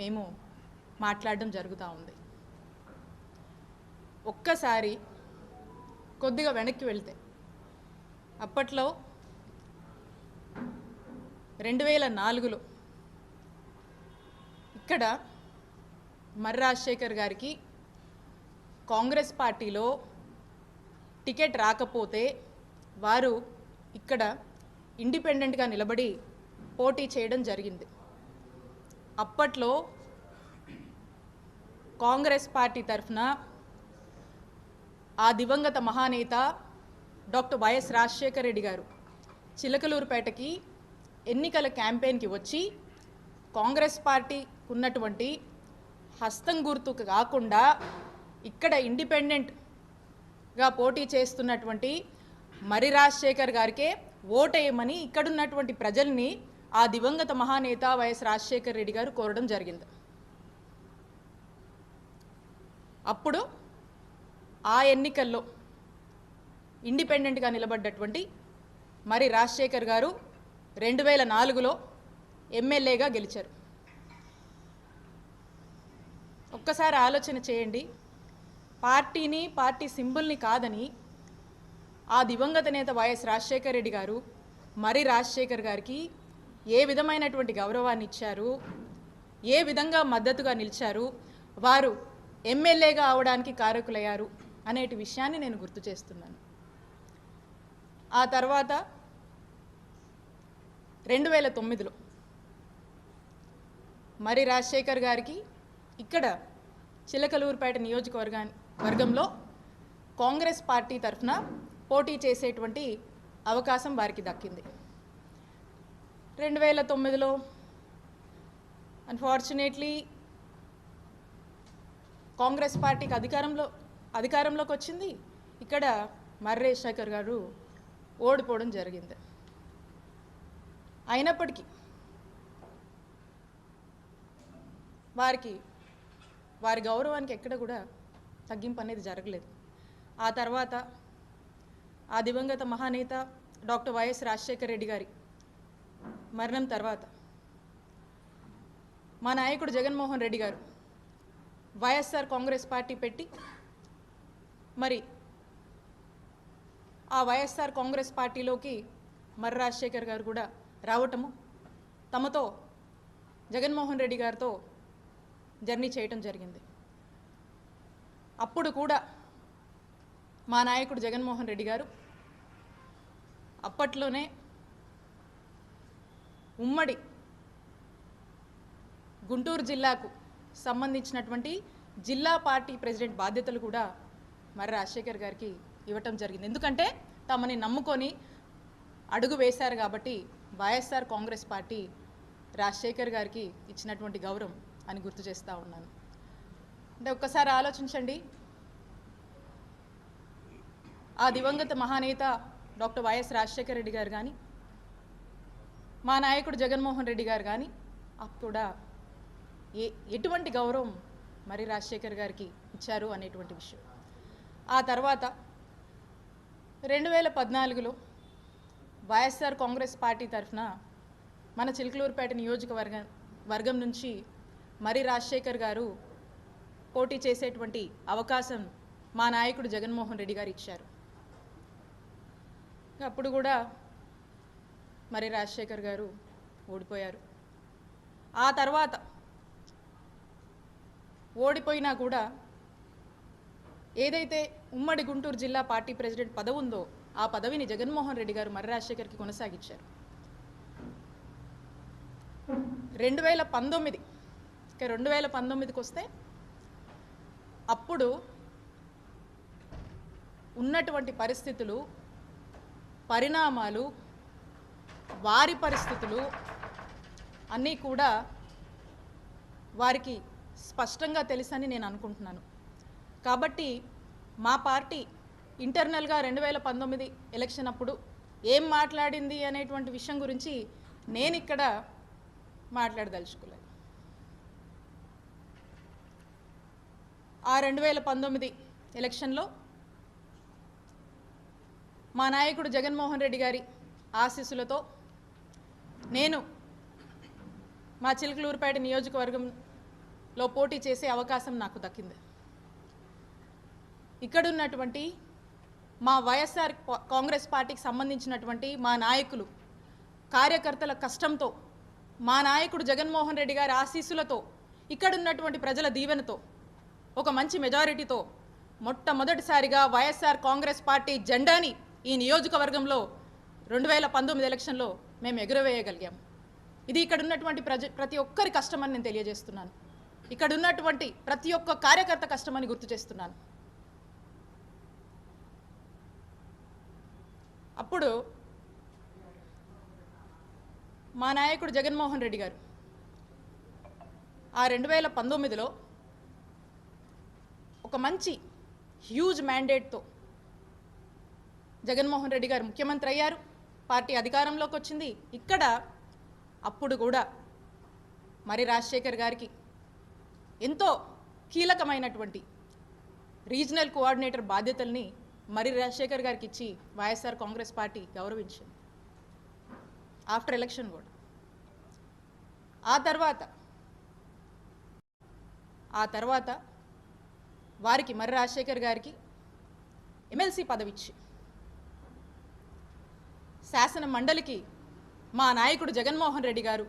మేము మాట్లాడడం జరుగుతూ ఉంది. ఒక్కసారి కొద్దిగా వెనక్కి వెళ్తే అప్పట్లో రెండు వేల నాలుగులో ఇక్కడ మర్రి రాజశేఖర్ గారికి కాంగ్రెస్ పార్టీలో టికెట్ రాకపోతే వారు ఇక్కడ ఇండిపెండెంట్గా నిలబడి పోటీ చేయడం జరిగింది. అప్పట్లో కాంగ్రెస్ పార్టీ తరఫున ఆ దివంగత మహానేత డాక్టర్ వైఎస్ రాజశేఖర రెడ్డి గారు చిలకలూరుపేటకి ఎన్నికల క్యాంపెయిన్కి వచ్చి కాంగ్రెస్ పార్టీ ఉన్నటువంటి హస్తం గుర్తుకు కాకుండా ఇక్కడ ఇండిపెండెంట్గా పోటీ చేస్తున్నటువంటి మరి రాజశేఖర్ గారికే ఓటేయమని ఇక్కడున్నటువంటి ప్రజల్ని ఆ దివంగత మహానేత వైఎస్ రాజశేఖర్ రెడ్డి గారు కోరడం జరిగింది. అప్పుడు ఆ ఎన్నికల్లో ఇండిపెండెంట్గా నిలబడ్డటువంటి మరి రాజశేఖర్ గారు రెండు వేల నాలుగులో ఎమ్మెల్యేగా గెలిచారు. ఒక్కసారి ఆలోచన చేయండి. పార్టీని పార్టీ సింబుల్ని కాదని ఆ దివంగత నేత వైఎస్ రాజశేఖర్ రెడ్డి గారు మరి రాజశేఖర్ గారికి ఏ విధమైనటువంటి గౌరవాన్ని ఇచ్చారు? ఏ విధంగా మద్దతుగా నిలిచారు? వారు ఎమ్మెల్యేగా అవడానికి కారకులయ్యారు అనేటి విషయాన్ని నేను గుర్తు చేస్తున్నాను. ఆ తర్వాత రెండు వేల తొమ్మిదిలో మరి రాజశేఖర్ గారికి ఇక్కడ చిలకలూరుపేట నియోజకవర్గా వర్గంలో కాంగ్రెస్ పార్టీ తరఫున పోటీ చేసేటువంటి అవకాశం వారికి దక్కింది. రెండు వేల తొమ్మిదిలో. అన్ఫార్చునేట్లీ కాంగ్రెస్ పార్టీకి అధికారంలో అధికారంలోకి వచ్చింది. ఇక్కడ మర్రే శేఖర్ గారు ఓడిపోవడం జరిగింది. అయినప్పటికీ వారికి వారి గౌరవానికి ఎక్కడ కూడా తగ్గింపు అనేది జరగలేదు. ఆ తర్వాత ఆ దివంగత మహానేత డాక్టర్ వైఎస్ రాజశేఖర రెడ్డి గారి మరణం తర్వాత మా నాయకుడు జగన్మోహన్ రెడ్డి గారు వైఎస్ఆర్ కాంగ్రెస్ పార్టీ పెట్టి మరి ఆ వైఎస్ఆర్ కాంగ్రెస్ పార్టీలోకి మర్రి రాజశేఖర్ గారు కూడా రావటము తమతో జగన్మోహన్ రెడ్డి గారితో జర్నీ చేయటం జరిగింది. అప్పుడు కూడా మా నాయకుడు జగన్మోహన్ రెడ్డి గారు అప్పట్లోనే ఉమ్మడి గుంటూరు జిల్లాకు సంబంధించినటువంటి జిల్లా పార్టీ ప్రెసిడెంట్ బాధ్యతలు కూడా మరి రాజశేఖర్ గారికి ఇవ్వటం జరిగింది. ఎందుకంటే తమని నమ్ముకొని అడుగు వేశారు కాబట్టి వైఎస్ఆర్ కాంగ్రెస్ పార్టీ రాజశేఖర్ గారికి ఇచ్చినటువంటి గౌరవం అని గుర్తు చేస్తూ ఉన్నాను. అంటే ఒక్కసారి ఆలోచించండి. ఆ దివంగత మహానేత డాక్టర్ వైఎస్ రాజశేఖర రెడ్డి గారు కానీ మా నాయకుడు జగన్మోహన్ రెడ్డి గారు కానీ అప్పుడు? ఏ ఎటువంటి గౌరవం మరి రాజశేఖర్ గారికి ఇచ్చారు అనేటువంటి విషయం. ఆ తర్వాత రెండు వేల పద్నాలుగులో వైఎస్ఆర్ కాంగ్రెస్ పార్టీ తరఫున మన చిలుకలూరుపేట నియోజకవర్గం వర్గం నుంచి మరి రాజశేఖర్ గారు పోటీ చేసేటువంటి అవకాశం మా నాయకుడు జగన్మోహన్ రెడ్డి గారు ఇచ్చారు. అప్పుడు కూడా మరి రాజశేఖర్ గారు ఓడిపోయారు. ఆ తర్వాత ఓడిపోయినా కూడా ఏదైతే ఉమ్మడి గుంటూరు జిల్లా పార్టీ ప్రెసిడెంట్ పదవి ఉందో ఆ పదవిని జగన్మోహన్ రెడ్డి గారు మర్రి రాజశేఖర్కి కొనసాగించారు. రెండు వేల పంతొమ్మిది రెండు వేల పంతొమ్మిదికి వస్తే అప్పుడు ఉన్నటువంటి పరిస్థితులు పరిణామాలు వారి పరిస్థితులు అన్నీ కూడా వారికి స్పష్టంగా తెలుసని నేను అనుకుంటున్నాను. కాబట్టి మా పార్టీ ఇంటర్నల్గా రెండు వేల పంతొమ్మిది ఎలక్షన్ అప్పుడు ఏం మాట్లాడింది అనేటువంటి విషయం గురించి నేను ఇక్కడ మాట్లాడదలుచుకోలేదు. ఆ రెండు వేల పంతొమ్మిది ఎలక్షన్లో మా నాయకుడు జగన్మోహన్ రెడ్డి గారి ఆశీస్సులతో నేను మా చిలుకలూరుపేట నియోజకవర్గంలో పోటీ చేసే అవకాశం నాకు దక్కింది. ఇక్కడున్నటువంటి మా వైఎస్ఆర్ కాంగ్రెస్ పార్టీకి సంబంధించినటువంటి మా నాయకులు కార్యకర్తల కష్టంతో మా నాయకుడు జగన్మోహన్ రెడ్డి గారి ఆశీస్సులతో ఇక్కడున్నటువంటి ప్రజల దీవెనతో ఒక మంచి మెజారిటీతో మొట్టమొదటిసారిగా వైఎస్ఆర్ కాంగ్రెస్ పార్టీ జెండాని ఈ నియోజకవర్గంలో రెండు వేల పంతొమ్మిది ఎలక్షన్లో మేము ఎగురవేయగలిగాం. ఇది ఇక్కడ ఉన్నటువంటి ప్రజ ప్రతి ఒక్కరి కష్టమని నేను తెలియజేస్తున్నాను. ఇక్కడ ఉన్నటువంటి ప్రతి ఒక్క కార్యకర్త కష్టమని గుర్తు చేస్తున్నాను. అప్పుడు మా నాయకుడు జగన్మోహన్ రెడ్డి గారు ఆ రెండు వేల పంతొమ్మిదిలో ఒక మంచి హ్యూజ్ మ్యాండేట్తో జగన్మోహన్ రెడ్డి గారు ముఖ్యమంత్రి అయ్యారు. పార్టీ అధికారంలోకి వచ్చింది. ఇక్కడ అప్పుడు కూడా మరి రాజశేఖర్ గారికి ఎంతో కీలకమైనటువంటి రీజనల్ కోఆర్డినేటర్ బాధ్యతల్ని మరి రాజశేఖర్ గారికి ఇచ్చి వైఎస్ఆర్ కాంగ్రెస్ పార్టీ గౌరవించింది. ఆఫ్టర్ ఎలక్షన్ కూడా. ఆ తర్వాత ఆ తర్వాత వారికి మర్రి రాజశేఖర్ గారికి ఎమ్మెల్సీ పదవిచ్చి శాసన మండలికి మా నాయకుడు జగన్మోహన్ రెడ్డి గారు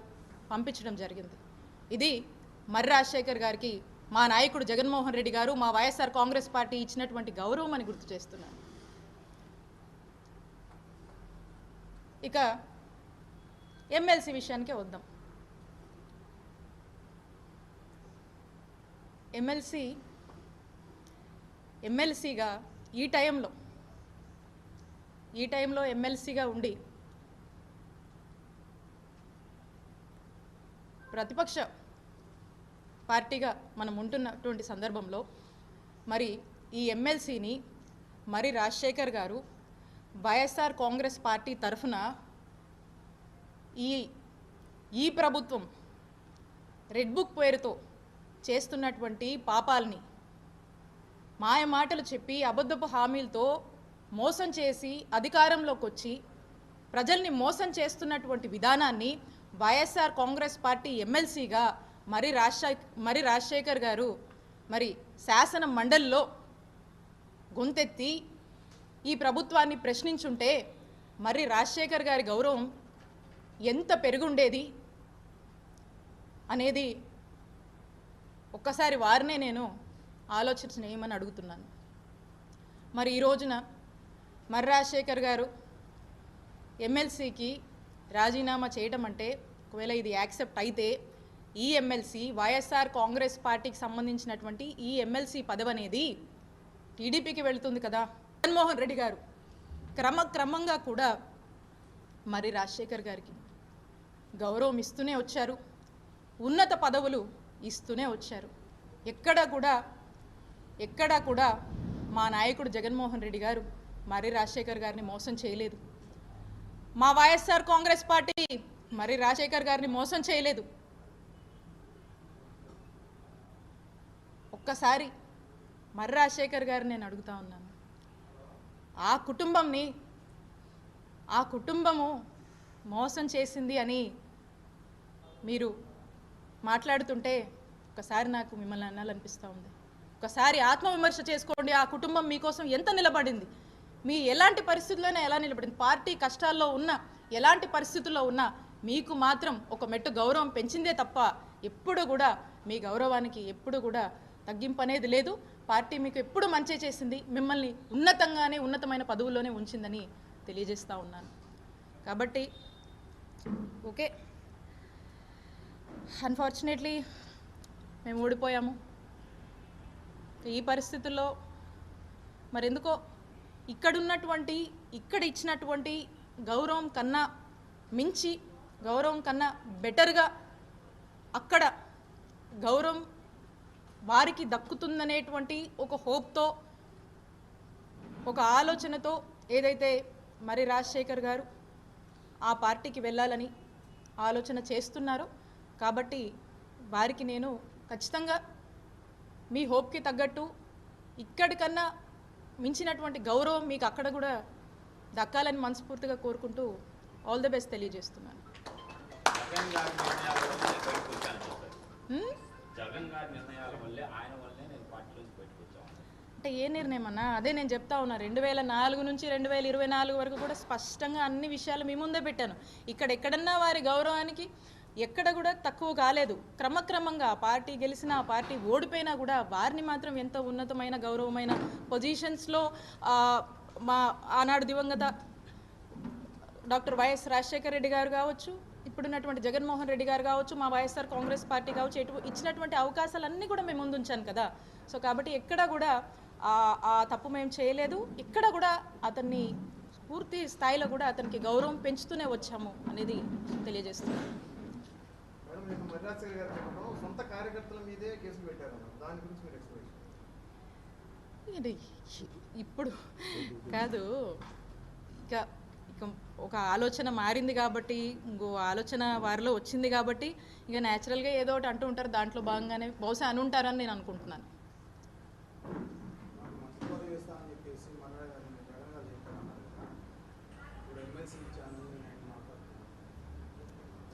పంపించడం జరిగింది. ఇది మర్రి రాజశేఖర్ గారికి మా నాయకుడు జగన్మోహన్ రెడ్డి గారు మా వైఎస్ఆర్ కాంగ్రెస్ పార్టీ ఇచ్చినటువంటి గౌరవం అని గుర్తు చేస్తున్నాను. ఇక ఎమ్మెల్సీ విషయానికే వద్దాం. ఎమ్మెల్సీ ఎమ్మెల్సీగా ఈ టైంలో ఈ టైంలో ఎమ్మెల్సీగా ఉండి ప్రతిపక్ష పార్టీగా మనం ఉంటున్నటువంటి సందర్భంలో మరి ఈ ఎమ్మెల్సీని మరి రాజశేఖర్ గారు వైఎస్ఆర్ కాంగ్రెస్ పార్టీ తరఫున ఈ ఈ ప్రభుత్వం రెడ్ బుక్ పేరుతో చేస్తున్నటువంటి పాపాలని మాయ మాటలు చెప్పి అబద్ధపు హామీలతో మోసం చేసి అధికారంలోకి వచ్చి ప్రజల్ని మోసం చేస్తున్నటువంటి విధానాన్ని వైఎస్ఆర్ కాంగ్రెస్ పార్టీ ఎమ్మెల్సీగా మరి రాజశేఖర్ మరి రాజశేఖర్ గారు మరి శాసన మండలిలో గొంతెత్తి ఈ ప్రభుత్వాన్ని ప్రశ్నించుంటే మరి రాజశేఖర్ గారి గౌరవం ఎంత పెరుగుండేది అనేది ఒక్కసారి వారినే నేను ఆలోచన అడుగుతున్నాను. మరి ఈ రోజున మర్రి రాజశేఖర్ గారు ఎమ్మెల్సీకి రాజీనామా చేయటం అంటే ఒకవేళ ఇది యాక్సెప్ట్ అయితే ఈ ఎమ్మెల్సీ వైఎస్ఆర్ కాంగ్రెస్ పార్టీకి సంబంధించినటువంటి ఈ ఎమ్మెల్సీ పదవి అనేది టీడీపీకి వెళుతుంది కదా. జగన్మోహన్ రెడ్డి గారు క్రమక్రమంగా కూడా మరి రాజశేఖర్ గారికి గౌరవం ఇస్తూనే వచ్చారు. ఉన్నత పదవులు ఇస్తూనే వచ్చారు. ఎక్కడ కూడా ఎక్కడా కూడా మా నాయకుడు జగన్మోహన్ రెడ్డి గారు మరి రాజశేఖర్ గారిని మోసం చేయలేదు. మా వైఎస్ఆర్ కాంగ్రెస్ పార్టీ మరి రాజశేఖర్ గారిని మోసం చేయలేదు. ఒక్కసారి మర్రి రాజశేఖర్ గారిని నేను అడుగుతా ఉన్నాను. ఆ కుటుంబంని ఆ కుటుంబము మోసం చేసింది అని మీరు మాట్లాడుతుంటే ఒకసారి నాకు మిమ్మల్ని అనాలనిపిస్తూ ఉంది. ఒకసారి ఆత్మవిమర్శ చేసుకోండి ఆ కుటుంబం మీకోసం ఎంత నిలబడింది. మీ ఎలాంటి పరిస్థితుల్లోనే ఎలా నిలబడింది? పార్టీ కష్టాల్లో ఉన్న ఎలాంటి పరిస్థితుల్లో ఉన్నా మీకు మాత్రం ఒక మెట్టు గౌరవం పెంచిందే తప్ప ఎప్పుడు కూడా మీ గౌరవానికి ఎప్పుడు కూడా తగ్గింపు అనేది లేదు. పార్టీ మీకు ఎప్పుడు మంచి చేసింది. మిమ్మల్ని ఉన్నతంగానే ఉన్నతమైన పదవుల్లోనే ఉంచిందని తెలియజేస్తూ ఉన్నాను. కాబట్టి ఓకే. అన్ఫార్చునేట్లీ మేము ఓడిపోయాము. ఈ పరిస్థితుల్లో మరెందుకో ఇక్కడున్నటువంటి ఇక్కడ ఇచ్చినటువంటి గౌరవం కన్నా మించి గౌరవం కన్నా బెటర్గా అక్కడ గౌరవం వారికి దక్కుతుందనేటువంటి ఒక హోప్తో ఒక ఆలోచనతో ఏదైతే మరి రాజశేఖర్ గారు ఆ పార్టీకి వెళ్ళాలని ఆలోచన చేస్తున్నారో కాబట్టి వారికి నేను ఖచ్చితంగా మీ హోప్కి తగ్గట్టు ఇక్కడికన్నా మించినటువంటి గౌరవం మీకు అక్కడ కూడా దక్కాలని మనస్ఫూర్తిగా కోరుకుంటూ ఆల్ ద బెస్ట్ తెలియజేస్తున్నాను. అంటే ఏ నిర్ణయం అన్నా? అదే నేను చెప్తా ఉన్నా రెండు వేల నాలుగు నుంచి రెండు వేల ఇరవై నాలుగు వరకు కూడా స్పష్టంగా అన్ని విషయాలు మీ ముందే పెట్టాను. ఇక్కడ ఎక్కడన్నా వారి గౌరవానికి ఎక్కడ కూడా తక్కువ కాలేదు. క్రమక్రమంగా ఆ పార్టీ గెలిచినా ఆ పార్టీ ఓడిపోయినా కూడా వారిని మాత్రం ఎంతో ఉన్నతమైన గౌరవమైన పొజిషన్స్లో మా ఆనాడు దివంగత డాక్టర్ వైఎస్ రాజశేఖర రెడ్డి గారు కావచ్చు ఇప్పుడున్నటువంటి జగన్మోహన్ రెడ్డి గారు కావచ్చు మా వైఎస్ఆర్ కాంగ్రెస్ పార్టీ కావచ్చు ఎటు ఇచ్చినటువంటి అవకాశాలన్నీ కూడా మేము ముందుంచాను కదా. సో కాబట్టి ఎక్కడ కూడా ఆ- ఆ తప్పు మేము చేయలేదు. ఇక్కడ కూడా అతన్ని పూర్తి స్థాయిలో కూడా అతనికి గౌరవం పెంచుతూనే వచ్చాము అనేది తెలియజేస్తున్నాను. మేడం గారు చెప్పడం సొంత కార్యకర్తల మీదే కేసులు పెట్టారన్నారు దాని గురించి మీరు ఎక్స్ప్లెయిన్ ఇప్పుడు కాదు ఇక ఇక ఒక ఆలోచన మారింది కాబట్టి ఇంకో ఆలోచన వారిలో వచ్చింది కాబట్టి ఇక న్యాచురల్గా ఏదో ఒకటి అంటూ ఉంటారు దాంట్లో భాగంగానే బహుశా అని ఉంటారని నేను అనుకుంటున్నాను మంత్రి పదవి ఇస్తామని చెప్పేసి మన జగన్ గారు చెప్పారన్నారు కదా. ఇప్పుడు ఎమ్మెల్సీ ఇచ్చాను నేను మాట్లాడుతున్నాను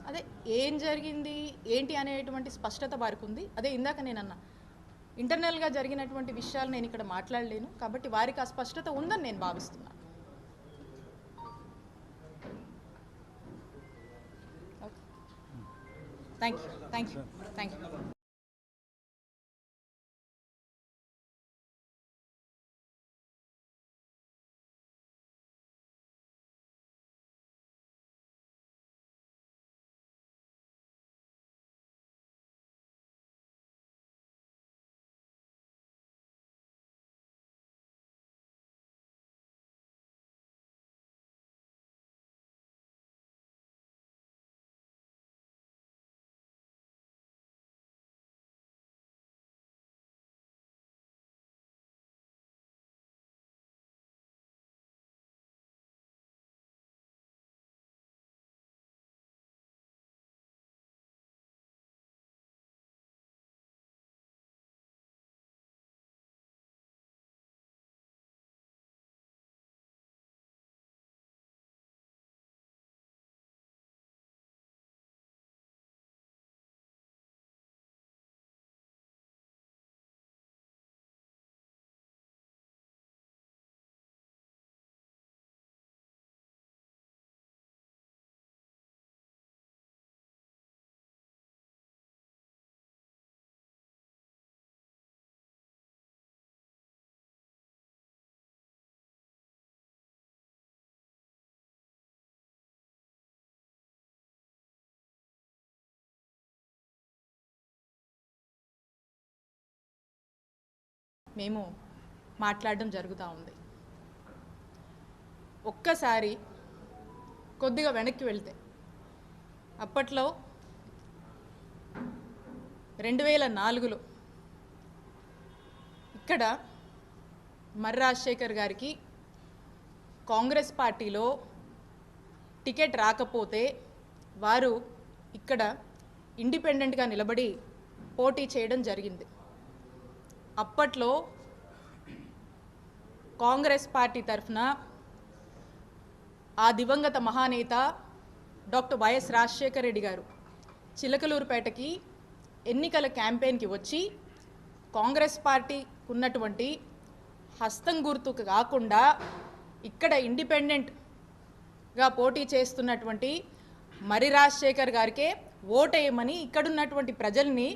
అదే ఏం జరిగింది ఏంటి అనేటువంటి స్పష్టత వారికి ఉంది అదే ఇందాక నేను అన్నా ఇంటర్నల్గా జరిగినటువంటి విషయాలు నేను ఇక్కడ మాట్లాడలేను కాబట్టి వారికి ఆ స్పష్టత ఉందని నేను భావిస్తున్నాను thank you thank you thank you మేము మాట్లాడడం జరుగుతూ ఉంది. ఒక్కసారి కొద్దిగా వెనక్కి వెళ్తే అప్పట్లో రెండు వేల నాలుగులో ఇక్కడ మర్రి రాజశేఖర్ గారికి కాంగ్రెస్ పార్టీలో టికెట్ రాకపోతే వారు ఇక్కడ ఇండిపెండెంట్గా నిలబడి పోటీ చేయడం జరిగింది. అప్పట్లో కాంగ్రెస్ పార్టీ తరఫున ఆ దివంగత మహానేత డాక్టర్ వైఎస్ రాజశేఖర రెడ్డి గారు చిలకలూరుపేటకి ఎన్నికల క్యాంపెయిన్కి వచ్చి కాంగ్రెస్ పార్టీ ఉన్నటువంటి హస్తం గుర్తుకు కాకుండా ఇక్కడ ఇండిపెండెంట్గా పోటీ చేస్తున్నటువంటి మరి రాజశేఖర్ గారికే ఓటేయమని ఇక్కడున్నటువంటి ప్రజల్ని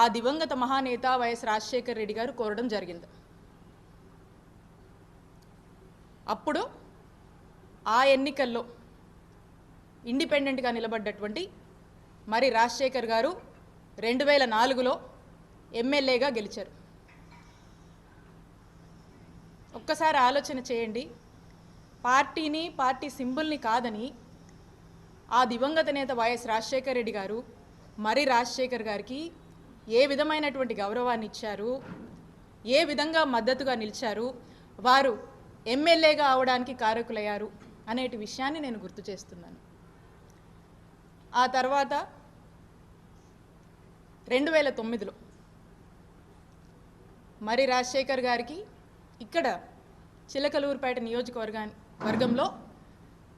ఆ దివంగత మహానేత వైఎస్ రాజశేఖర్ రెడ్డి గారు కోరడం జరిగింది. అప్పుడు ఆ ఎన్నికల్లో ఇండిపెండెంట్గా నిలబడ్డటువంటి మరి రాజశేఖర్ గారు రెండు వేల నాలుగులో ఎమ్మెల్యేగా గెలిచారు. ఒక్కసారి ఆలోచన చేయండి. పార్టీని పార్టీ సింబుల్ని కాదని ఆ దివంగత నేత వైఎస్ రాజశేఖర్ రెడ్డి గారు మరి రాజశేఖర్ గారికి ఏ విధమైనటువంటి గౌరవాన్ని ఇచ్చారు? ఏ విధంగా మద్దతుగా నిలిచారు? వారు ఎమ్మెల్యేగా అవడానికి కారకులయ్యారు అనేటి విషయాన్ని నేను గుర్తు చేస్తున్నాను. ఆ తర్వాత రెండు వేల తొమ్మిదిలో మరి రాజశేఖర్ గారికి ఇక్కడ చిలకలూరుపేట నియోజకవర్గా వర్గంలో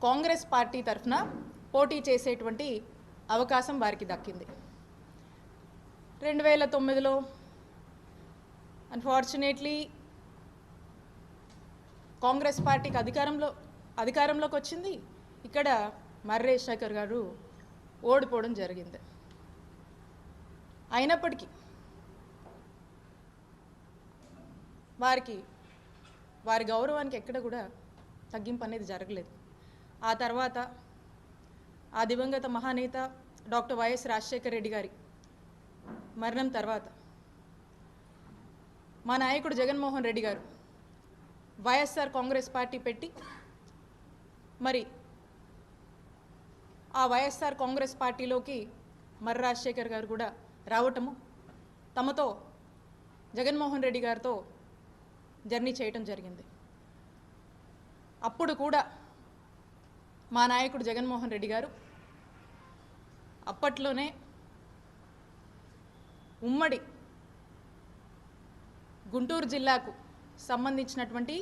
కాంగ్రెస్ పార్టీ తరఫున పోటీ చేసేటువంటి అవకాశం వారికి దక్కింది. రెండు వేల తొమ్మిదిలో. అన్ఫార్చునేట్లీ కాంగ్రెస్ పార్టీకి అధికారంలో అధికారంలోకి వచ్చింది. ఇక్కడ మర్రే శేఖర్ గారు ఓడిపోవడం జరిగింది. అయినప్పటికీ వారికి వారి గౌరవానికి ఎక్కడ కూడా తగ్గింపు అనేది జరగలేదు. ఆ తర్వాత ఆ దివంగత మహానేత డాక్టర్ వైఎస్ రాజశేఖర రెడ్డి గారి మరణం తర్వాత. మా నాయకుడు జగన్మోహన్ రెడ్డి గారు వైఎస్ఆర్ కాంగ్రెస్ పార్టీ పెట్టి మరి ఆ వైఎస్ఆర్ కాంగ్రెస్ పార్టీలోకి మర్రి రాజశేఖర్ గారు కూడా రావటము తమతో జగన్మోహన్ రెడ్డి గారితో జర్నీ చేయటం జరిగింది. అప్పుడు కూడా మా నాయకుడు జగన్మోహన్ రెడ్డి గారు అప్పట్లోనే ఉమ్మడి గుంటూరు జిల్లాకు సంబంధించినటువంటి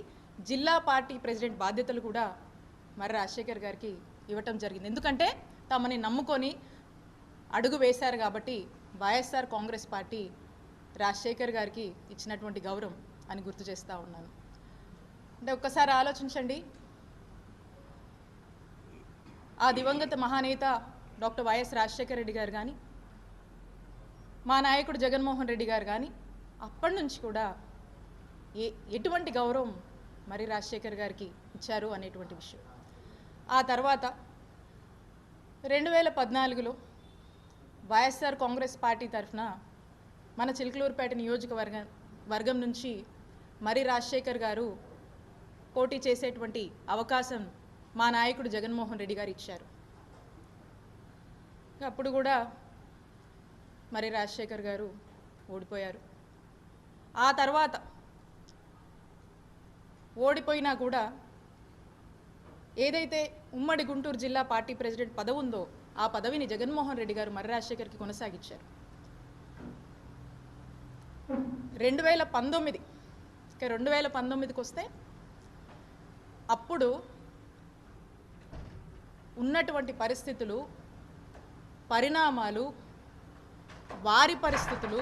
జిల్లా పార్టీ ప్రెసిడెంట్ బాధ్యతలు కూడా మరి రాజశేఖర్ గారికి ఇవ్వటం జరిగింది. ఎందుకంటే తమని నమ్ముకొని అడుగు వేశారు కాబట్టి వైఎస్ఆర్ కాంగ్రెస్ పార్టీ రాజశేఖర్ గారికి ఇచ్చినటువంటి గౌరవం అని గుర్తు చేస్తూ ఉన్నాను. అంటే ఒక్కసారి ఆలోచించండి. ఆ దివంగత మహానేత డాక్టర్ వైఎస్ రాజశేఖర రెడ్డి గారు కానీ మా నాయకుడు జగన్మోహన్ రెడ్డి గారు కానీ అప్పటి నుంచి కూడా ఏ ఎటువంటి గౌరవం మరి రాజశేఖర్ గారికి ఇచ్చారు అనేటువంటి విషయం. ఆ తర్వాత రెండు వేల పద్నాలుగులో వైఎస్ఆర్ కాంగ్రెస్ పార్టీ తరఫున మన చిలుకలూరుపేట నియోజకవర్గం వర్గం నుంచి మరి రాజశేఖర్ గారు పోటీ చేసేటువంటి అవకాశం మా నాయకుడు జగన్మోహన్ రెడ్డి గారు ఇచ్చారు. అప్పుడు కూడా మరి రాజశేఖర్ గారు ఓడిపోయారు. ఆ తర్వాత ఓడిపోయినా కూడా ఏదైతే ఉమ్మడి గుంటూరు జిల్లా పార్టీ ప్రెసిడెంట్ పదవి ఉందో ఆ పదవిని జగన్మోహన్ రెడ్డి గారు మర్రి రాజశేఖర్కి కొనసాగించారు. రెండు వేల పంతొమ్మిది రెండు వేల పంతొమ్మిదికి వస్తే అప్పుడు ఉన్నటువంటి పరిస్థితులు పరిణామాలు వారి పరిస్థితులు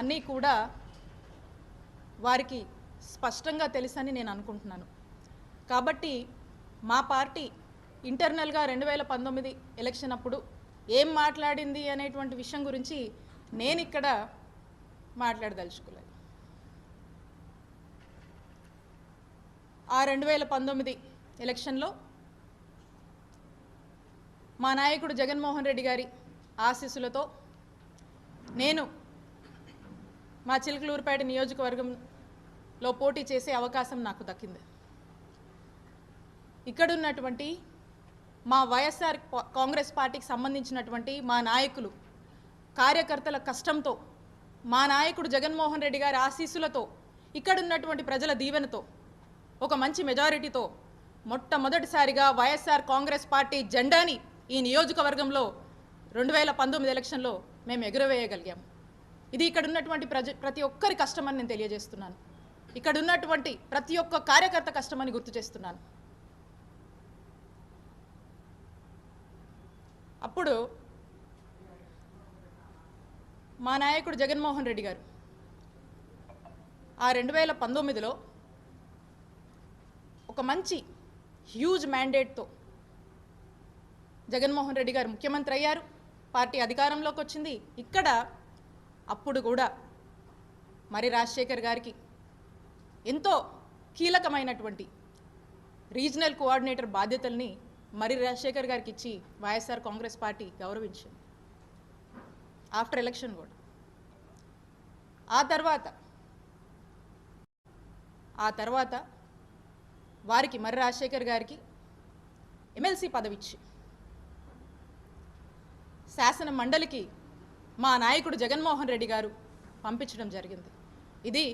అన్నీ కూడా వారికి స్పష్టంగా తెలుసని నేను అనుకుంటున్నాను. కాబట్టి మా పార్టీ ఇంటర్నల్గా రెండు వేల పంతొమ్మిది ఎలక్షన్ అప్పుడు ఏం మాట్లాడింది అనేటువంటి విషయం గురించి నేను ఇక్కడ మాట్లాడదలుచుకోలేదు. ఆ రెండు వేల పంతొమ్మిది ఎలక్షన్లో మా నాయకుడు జగన్మోహన్ రెడ్డి గారి ఆశీస్సులతో నేను మా చిలకలూరుపేట నియోజకవర్గంలో పోటీ చేసే అవకాశం నాకు దక్కింది. ఇక్కడున్నటువంటి మా వైఎస్ఆర్ కాంగ్రెస్ పార్టీకి సంబంధించినటువంటి మా నాయకులు కార్యకర్తల కష్టంతో మా నాయకుడు జగన్మోహన్ రెడ్డి గారి ఆశీస్సులతో ఇక్కడున్నటువంటి ప్రజల దీవెనతో ఒక మంచి మెజారిటీతో మొట్టమొదటిసారిగా వైఎస్ఆర్ కాంగ్రెస్ పార్టీ జెండాని ఈ నియోజకవర్గంలో రెండు వేల పంతొమ్మిది ఎలక్షన్లో మేము ఎగురవేయగలిగాం. ఇది ఇక్కడ ఉన్నటువంటి ప్రజ ప్రతి ఒక్కరి కష్టమని నేను తెలియజేస్తున్నాను. ఇక్కడ ఉన్నటువంటి ప్రతి ఒక్క కార్యకర్త కష్టమని గుర్తు చేస్తున్నాను. అప్పుడు మా నాయకుడు జగన్మోహన్ రెడ్డి గారు ఆ రెండు వేల పంతొమ్మిదిలో ఒక మంచి హ్యూజ్ మ్యాండేట్తో జగన్మోహన్ రెడ్డి గారు ముఖ్యమంత్రి అయ్యారు. పార్టీ అధికారంలోకి వచ్చింది. ఇక్కడ అప్పుడు కూడా మరి రాజశేఖర్ గారికి ఎంతో కీలకమైనటువంటి రీజనల్ కోఆర్డినేటర్ బాధ్యతల్ని మరి రాజశేఖర్ గారికి ఇచ్చి వైఎస్ఆర్ కాంగ్రెస్ పార్టీ గౌరవించింది. ఆఫ్టర్ ఎలక్షన్ కూడా. ఆ తర్వాత ఆ తర్వాత వారికి మరి రాజశేఖర్ గారికి ఎమ్మెల్సీ పదవిచ్చి శాసన మండలికి మా నాయకుడు జగన్మోహన్ రెడ్డి గారు పంపించడం జరిగింది. ఇది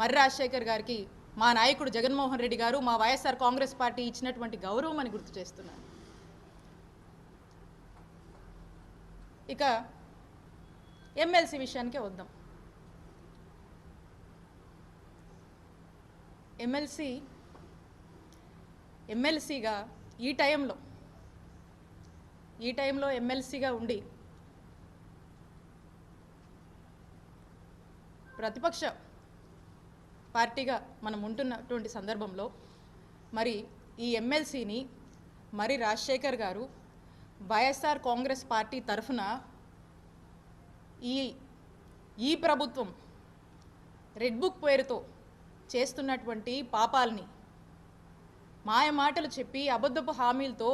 మర్రి రాజశేఖర్ గారికి మా నాయకుడు జగన్మోహన్ రెడ్డి గారు మా వైఎస్ఆర్ కాంగ్రెస్ పార్టీ ఇచ్చినటువంటి గౌరవం అని గుర్తు చేస్తున్నాను. ఇక ఎమ్మెల్సీ విషయానికే వద్దాం. ఎమ్మెల్సీ ఎమ్మెల్సీగా ఈ టైంలో ఈ టైంలో ఎమ్మెల్సీగా ఉండి ప్రతిపక్ష పార్టీగా మనం ఉంటున్నటువంటి సందర్భంలో మరి ఈ ఎమ్మెల్సీని మరి రాజశేఖర్ గారు వైఎస్ఆర్ కాంగ్రెస్ పార్టీ తరఫున ఈ ఈ ప్రభుత్వం రెడ్ బుక్ పేరుతో చేస్తున్నటువంటి పాపాలని మాయ మాటలు చెప్పి అబద్ధపు హామీలతో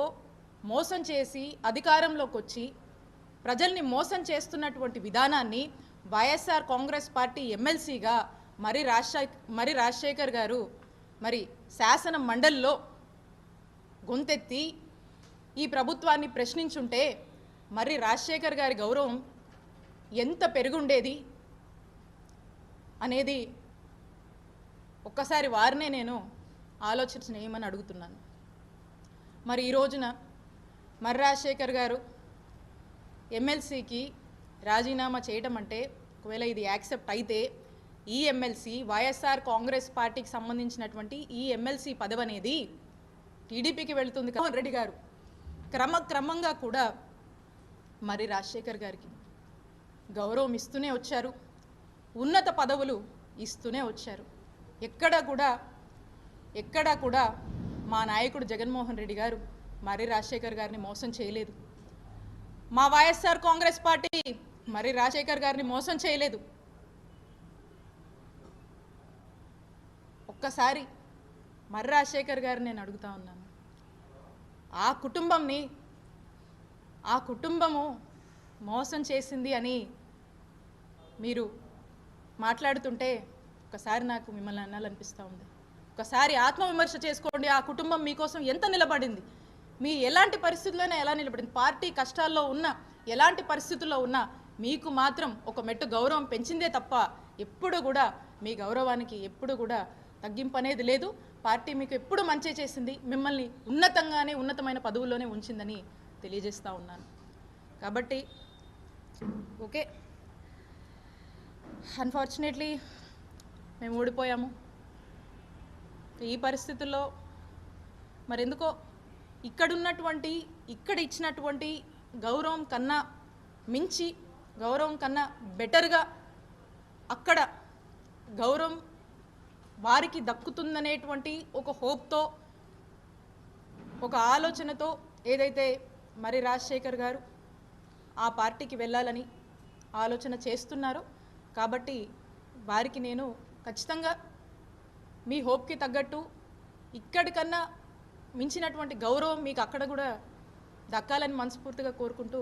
మోసం చేసి అధికారంలోకి వచ్చి ప్రజల్ని మోసం చేస్తున్నటువంటి విధానాన్ని వైఎస్ఆర్ కాంగ్రెస్ పార్టీ ఎమ్మెల్సీగా మరి రాజశేఖర్ మరి రాజశేఖర్ గారు మరి శాసన మండలిలో గొంతెత్తి ఈ ప్రభుత్వాన్ని ప్రశ్నించుంటే మరి రాజశేఖర్ గారి గౌరవం ఎంత పెరుగుండేది అనేది ఒక్కసారి వారినే నేను ఆలోచించిన ఏమని అడుగుతున్నాను. మరి ఈ రోజున మర్రి రాజశేఖర్ గారు ఎమ్మెల్సీకి రాజీనామా చేయటం అంటే ఒకవేళ ఇది యాక్సెప్ట్ అయితే ఈ ఎమ్మెల్సీ వైఎస్ఆర్ కాంగ్రెస్ పార్టీకి సంబంధించినటువంటి ఈ ఎమ్మెల్సీ పదవి అనేది టీడీపీకి వెళుతుంది. జగన్మోహన్ రెడ్డి గారు క్రమక్రమంగా కూడా మరి రాజశేఖర్ గారికి గౌరవం ఇస్తూనే వచ్చారు. ఉన్నత పదవులు ఇస్తూనే వచ్చారు. ఎక్కడ కూడా ఎక్కడా కూడా మా నాయకుడు జగన్మోహన్ రెడ్డి గారు మరి రాజశేఖర్ గారిని మోసం చేయలేదు. మా వైఎస్ఆర్ కాంగ్రెస్ పార్టీ మరి రాజశేఖర్ గారిని మోసం చేయలేదు. ఒక్కసారి మరి రాజశేఖర్ గారిని నేను అడుగుతా ఉన్నాను. ఆ కుటుంబంని ఆ కుటుంబము మోసం చేసింది అని మీరు మాట్లాడుతుంటే ఒకసారి నాకు మిమ్మల్ని అనాలనిపిస్తూ ఉంది. ఒకసారి ఆత్మవిమర్శ చేసుకోండి. ఆ కుటుంబం మీకోసం ఎంత నిలబడింది? మీ ఎలాంటి పరిస్థితుల్లోనే ఎలా నిలబడింది? పార్టీ కష్టాల్లో ఉన్న ఎలాంటి పరిస్థితుల్లో ఉన్నా మీకు మాత్రం ఒక మెట్టు గౌరవం పెంచిందే తప్ప ఎప్పుడు కూడా మీ గౌరవానికి ఎప్పుడు కూడా తగ్గింపు అనేది లేదు. పార్టీ మీకు ఎప్పుడు మంచి చేసింది మిమ్మల్ని ఉన్నతంగానే ఉన్నతమైన పదవుల్లోనే ఉంచిందని తెలియజేస్తూ ఉన్నాను. కాబట్టి ఓకే. అన్ఫార్చునేట్లీ మేము ఓడిపోయాము. ఈ పరిస్థితుల్లో మరెందుకో ఇక్కడున్నటువంటి ఇక్కడ ఇచ్చినటువంటి గౌరవం కన్నా మించి గౌరవం కన్నా బెటర్గా అక్కడ గౌరవం వారికి దక్కుతుందనేటువంటి ఒక హోప్తో ఒక ఆలోచనతో ఏదైతే మరి రాజశేఖర్ గారు ఆ పార్టీకి వెళ్ళాలని ఆలోచన చేస్తున్నారో కాబట్టి వారికి నేను ఖచ్చితంగా మీ హోప్కి తగ్గట్టు ఇక్కడికన్నా మించినటువంటి గౌరవం మీకు అక్కడ కూడా దక్కాలని మనస్ఫూర్తిగా కోరుకుంటూ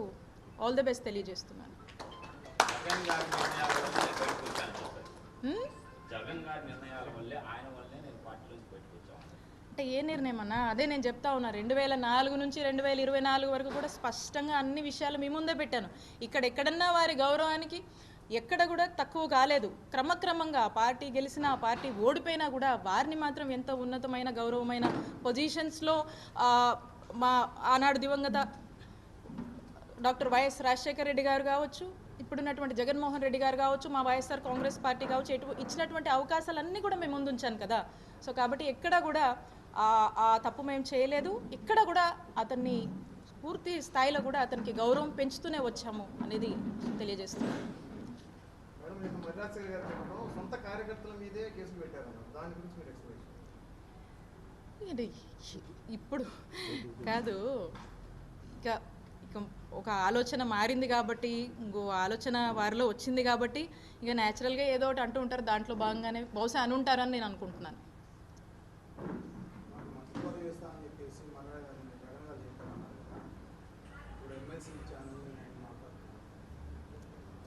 ఆల్ ది బెస్ట్ తెలియజేస్తున్నాను. వచ్చాను అంటే ఏ నిర్ణయం అన్నా అదే నేను చెప్తా ఉన్నా రెండు వేల నాలుగు నుంచి రెండు వేల ఇరవై నాలుగు వరకు కూడా స్పష్టంగా అన్ని విషయాలు మీ ముందే పెట్టాను. ఇక్కడ ఎక్కడన్నా వారి గౌరవానికి ఎక్కడ కూడా తక్కువ కాలేదు. క్రమక్రమంగా పార్టీ గెలిచినా పార్టీ ఓడిపోయినా కూడా వారిని మాత్రం ఎంత ఉన్నతమైన గౌరవమైన పొజిషన్స్లో మా ఆనాడు దివంగత డాక్టర్ వైఎస్ రాజశేఖర రెడ్డి గారు కావచ్చు ఇప్పుడున్నటువంటి జగన్మోహన్ రెడ్డి గారు కావచ్చు మా వైఎస్ఆర్ కాంగ్రెస్ పార్టీ కావచ్చు ఎటు ఇచ్చినటువంటి అవకాశాలన్నీ కూడా మేము ముందుంచాను కదా. సో కాబట్టి ఎక్కడ కూడా ఆ- ఆ తప్పు మేము చేయలేదు. ఇక్కడ కూడా అతన్ని పూర్తి స్థాయిలో కూడా అతనికి గౌరవం పెంచుతూనే వచ్చాము అనేది తెలియజేస్తున్నాను. గారు చెప్పడం సొంత కార్యకర్తల మీదే కేసులు పెట్టారన్నారు దాని గురించి మీరు ఎక్స్ప్లెయిన్ ఇది ఇప్పుడు కాదు. ఇక ఇక ఒక ఆలోచన మారింది కాబట్టి ఇంకో ఆలోచన వారిలో వచ్చింది కాబట్టి ఇక న్యాచురల్గా ఏదో ఒకటి అంటూ ఉంటారు. దాంట్లో భాగంగానే బహుశా అని ఉంటారని నేను అనుకుంటున్నాను నాకు మంత్రి పదవి ఇస్తా అని చెప్పేసి మన జగన్ గారు చెప్పారన్నారు కదా ఇప్పుడు ఎమ్మెల్సీ ఇచ్చాను నేను మాట్లాడుతున్నాను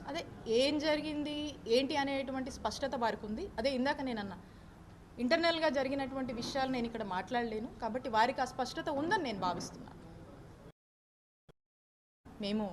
అదే ఏం జరిగింది ఏంటి అనేటువంటి స్పష్టత వారికి ఉంది. అదే ఇందాక నేను అన్నా ఇంటర్నల్గా జరిగినటువంటి విషయాలు నేను ఇక్కడ మాట్లాడలేను కాబట్టి వారికి ఆ స్పష్టత ఉందని నేను భావిస్తున్నాను. మేము